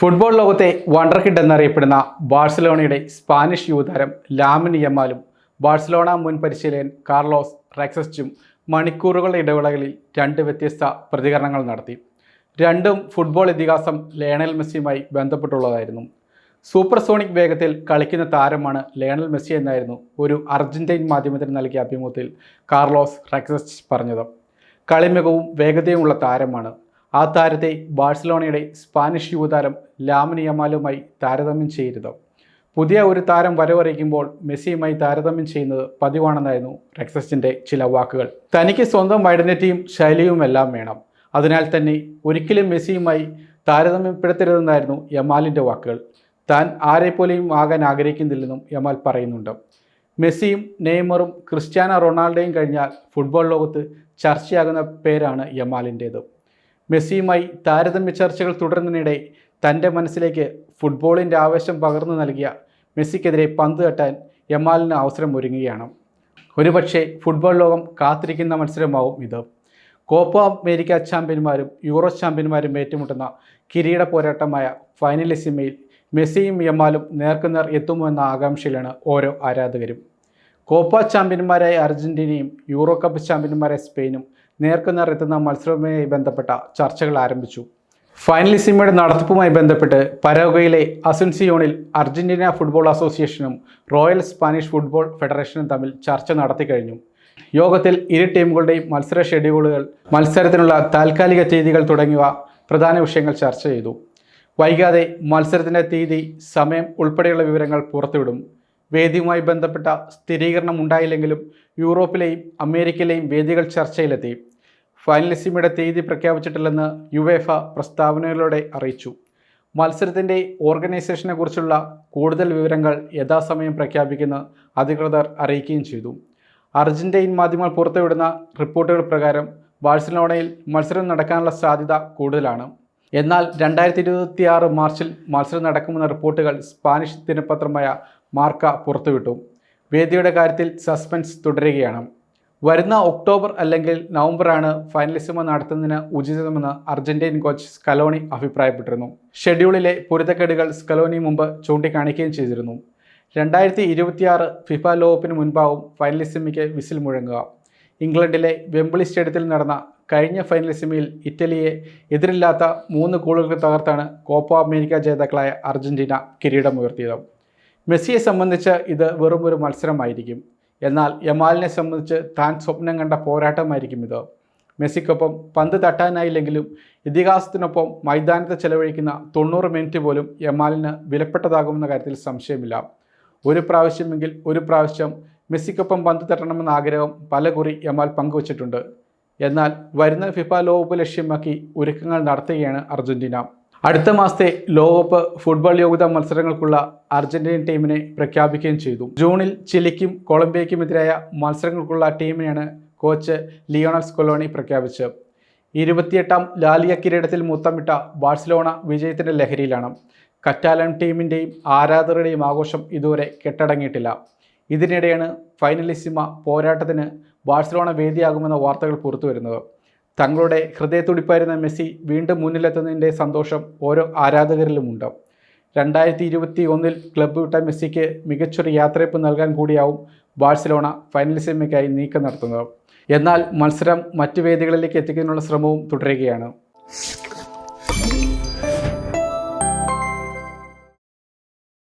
Football ലോകത്തെ wonder kid എന്നറിയപ്പെടുന്ന ബാഴ്സലോണയുടെ സ്പാനിഷ് യുവതാരം ലാമിൻ ബാഴ്സലോണ മുൻ പരിശീലകൻ കാർലോസ് റെക്സസ്റ്റും മണിക്കൂറുകളുടെ ഇടവേളകളിൽ രണ്ട് വ്യത്യസ്ത പ്രതികരണങ്ങൾ നടത്തി. രണ്ടും ഫുട്ബോൾ ഇതിഹാസം ലയണൽ മെസ്സിയുമായി ബന്ധപ്പെട്ടുള്ളതായിരുന്നു. സൂപ്പർസോണിക് വേഗത്തിൽ കളിക്കുന്ന താരമാണ് ലയണൽ മെസ്സി എന്നായിരുന്നു ഒരു അർജന്റൈൻ മാധ്യമത്തിന് നൽകിയ അഭിമുഖത്തിൽ കാർലോസ് റെക്സസ് പറഞ്ഞത്. കളിമികവും വേഗതയുമുള്ള താരമാണ് ആ താരത്തെ ബാഴ്സലോണയുടെ സ്പാനിഷ് യുവതാരം ലാമിൻ യമാലുമായി താരതമ്യം ചെയ്യരുത്. പുതിയ ഒരു താരം വരവറിയിക്കുമ്പോൾ മെസ്സിയുമായി താരതമ്യം ചെയ്യുന്നത് പതിവാണെന്നായിരുന്നു റെക്സസിന്റെ ചില വാക്കുകൾ. തനിക്ക് സ്വന്തം ഐഡന്റിറ്റിയും ശൈലിയും എല്ലാം വേണം. അതിനാൽ തന്നെ ഒരിക്കലും മെസ്സിയുമായി താരതമ്യപ്പെടുത്തരുതെന്നായിരുന്നു യമാലിന്റെ വാക്കുകൾ. താൻ ആരെപ്പോലെയും ആകാൻ ആഗ്രഹിക്കുന്നില്ലെന്നും യമാൽ പറയുന്നുണ്ട്. മെസ്സിയും നെയ്മറും ക്രിസ്ത്യാനോ റൊണാൾഡോയും കഴിഞ്ഞാൽ ഫുട്ബോൾ ലോകത്ത് ചർച്ചയാകുന്ന പേരാണ് യമാലിന്റേത് മെസ്സിയുമായി താരതമ്യ ചർച്ചകൾ തുടരുന്നതിനിടെ തന്റെ മനസ്സിലേക്ക് ഫുട്ബോളിന്റെ ആവേശം പകർന്നു നൽകിയ മെസ്സിക്കെതിരെ പന്ത് തട്ടാൻ യമാലിന് അവസരം ഒരുങ്ങുകയാണ്. ഒരുപക്ഷെ ഫുട്ബോൾ ലോകം കാത്തിരിക്കുന്ന മത്സരമാവും ഇത്. കോപ്പ അമേരിക്ക ചാമ്പ്യന്മാരും യൂറോ ചാമ്പ്യന്മാരും ഏറ്റുമുട്ടുന്ന കിരീട പോരാട്ടമായ ഫൈനലിസിമയിൽ മെസ്സിയും യമാലും നേർക്കുനേർ എത്തുമോ എന്ന ആകാംക്ഷയിലാണ് ഓരോ ആരാധകരും. കോപ്പ ചാമ്പ്യന്മാരായ അർജന്റീനയും യൂറോ കപ്പ് ചാമ്പ്യന്മാരായ സ്പെയിനും നേർക്കുനേർ എത്തുന്ന മത്സരവുമായി ബന്ധപ്പെട്ട ചർച്ചകൾ ആരംഭിച്ചു. ഫൈനലിസിമയുടെ നടത്തിപ്പുമായി ബന്ധപ്പെട്ട് പരോഗയിലെ അസുൻസിയോണിൽ അർജന്റീന ഫുട്ബോൾ അസോസിയേഷനും റോയൽ സ്പാനിഷ് ഫുട്ബോൾ ഫെഡറേഷനും തമ്മിൽ ചർച്ച നടത്തി കഴിഞ്ഞു. യോഗത്തിൽ ഇരു ടീമുകളുടെയും മത്സര ഷെഡ്യൂളുകൾ മത്സരത്തിനുള്ള താൽക്കാലിക തീയതികൾ തുടങ്ങിയവ പ്രധാന വിഷയങ്ങൾ ചർച്ച ചെയ്തു. വൈകാതെ മത്സരത്തിന്റെ തീയതി സമയം ഉൾപ്പെടെയുള്ള വിവരങ്ങൾ പുറത്തുവിടും. വേദിയുമായി ബന്ധപ്പെട്ട സ്ഥിരീകരണം ഉണ്ടായില്ലെങ്കിലും യൂറോപ്പിലെയും അമേരിക്കയിലെയും വേദികൾ ചർച്ചയിലെത്തി. ഫൈനലിസിമയുടെ തീയതി പ്രഖ്യാപിച്ചിട്ടില്ലെന്ന് യുവേഫ പ്രസ്താവനകളോടെ അറിയിച്ചു. മത്സരത്തിന്റെ ഓർഗനൈസേഷനെ കുറിച്ചുള്ള കൂടുതൽ വിവരങ്ങൾ യഥാസമയം പ്രഖ്യാപിക്കുന്ന അധികൃതർ അറിയിക്കുകയും ചെയ്തു. അർജന്റീൻ മാധ്യമങ്ങൾ പുറത്തുവിടുന്ന റിപ്പോർട്ടുകൾ പ്രകാരം ബാഴ്സലോണയിൽ മത്സരം നടക്കാനുള്ള സാധ്യത കൂടുതലാണ്. എന്നാൽ രണ്ടായിരത്തി ഇരുപത്തിയാറ് മാർച്ചിൽ മത്സരം നടക്കുമെന്ന റിപ്പോർട്ടുകൾ സ്പാനിഷ് ദിനപത്രമായ മാർക്ക പുറത്തുവിട്ടു. വേദിയുടെ കാര്യത്തിൽ സസ്പെൻസ് തുടരുകയാണ്. വരുന്ന ഒക്ടോബർ അല്ലെങ്കിൽ നവംബറാണ് ഫൈനലിസമ നടത്തുന്നതിന് ഉചിതമെന്ന് അർജന്റീൻ കോച്ച് സ്കലോണി അഭിപ്രായപ്പെട്ടിരുന്നു. ഷെഡ്യൂളിലെ പൊരുത്തക്കേടുകൾ സ്കലോണി മുമ്പ് ചൂണ്ടിക്കാണിക്കുകയും ചെയ്തിരുന്നു. രണ്ടായിരത്തി ഇരുപത്തിയാറ് ഫിഫ ലോകപ്പിന് മുൻപാവും ഫൈനലിസമിക്ക് വിസിൽ മുഴങ്ങുക. ഇംഗ്ലണ്ടിലെ വെമ്പിളി സ്റ്റേഡിയത്തിൽ നടന്ന കഴിഞ്ഞ ഫൈനലിസമിയിൽ ഇറ്റലിയെ എതിരില്ലാത്ത മൂന്ന് ഗോളുകൾക്ക് തകർത്താണ് കോപ്പ അമേരിക്ക ജേതാക്കളായ അർജന്റീന കിരീടമുയർത്തിയത്. മെസ്സിയെ സംബന്ധിച്ച് ഇത് വെറും ഒരു മത്സരമായിരിക്കും. എന്നാൽ യമാലിനെ സംബന്ധിച്ച് താൻ സ്വപ്നം കണ്ട പോരാട്ടമായിരിക്കും ഇത്. മെസ്സിക്കൊപ്പം പന്ത് തട്ടാനായില്ലെങ്കിലും ഇതിഹാസത്തിനൊപ്പം മൈതാനത്ത് ചെലവഴിക്കുന്ന തൊണ്ണൂറ് മിനിറ്റ് പോലും യമാലിന് വിലപ്പെട്ടതാകുമെന്ന കാര്യത്തിൽ സംശയമില്ല. ഒരു പ്രാവശ്യമെങ്കിൽ ഒരു പ്രാവശ്യം മെസ്സിക്കൊപ്പം പന്ത് തട്ടണമെന്ന ആഗ്രഹം പലകുറി യമാൽ പങ്കുവച്ചിട്ടുണ്ട്. എന്നാൽ വരുന്ന ഫിഫ ലോകകപ്പ് ലക്ഷ്യമാക്കി ഒരുക്കങ്ങൾ നടത്തുകയാണ് അർജന്റീന. അടുത്ത മാസത്തെ ലോകകപ്പ് ഫുട്ബോൾ യോഗ്യതാ മത്സരങ്ങൾക്കുള്ള അർജന്റീൻ ടീമിനെ പ്രഖ്യാപിക്കുകയും ചെയ്തു. ജൂണിൽ ചിലിക്കും കൊളംബിയയ്ക്കുമെതിരായ മത്സരങ്ങൾക്കുള്ള ടീമിനെയാണ് കോച്ച് ലിയോണൽസ് കൊലോണി പ്രഖ്യാപിച്ചത്. ഇരുപത്തിയെട്ടാം ലാലിയ കിരീടത്തിൽ മുത്തമിട്ട ബാഴ്സലോണ വിജയത്തിന്റെ ലഹരിയിലാണ്. കറ്റാലൻ ടീമിന്റെയും ആരാധകരുടെയും ആഘോഷം ഇതുവരെ കെട്ടടങ്ങിയിട്ടില്ല. ഇതിനിടെയാണ് ഫൈനലിസിമ പോരാട്ടത്തിന് ബാഴ്സലോണ വേദിയാകുമെന്ന വാർത്തകൾ പുറത്തുവരുന്നത്. തങ്ങളുടെ ഹൃദയത്തുടിപ്പായിരുന്ന മെസ്സി വീണ്ടും മുന്നിലെത്തുന്നതിന്റെ സന്തോഷം ഓരോ ആരാധകരിലുമുണ്ട്. രണ്ടായിരത്തി ഇരുപത്തി ഒന്നിൽ ക്ലബ്ബ് വിട്ട മെസ്സിക്ക് മികച്ചൊരു യാത്രയപ്പ് നൽകാൻ കൂടിയാവും ബാഴ്സലോണ ഫൈനൽ സെമിക്കായി നീക്കം നടത്തുന്നത്. എന്നാൽ മത്സരം മറ്റു വേദികളിലേക്ക് എത്തിക്കുന്നതിനുള്ള ശ്രമവും തുടരുകയാണ്.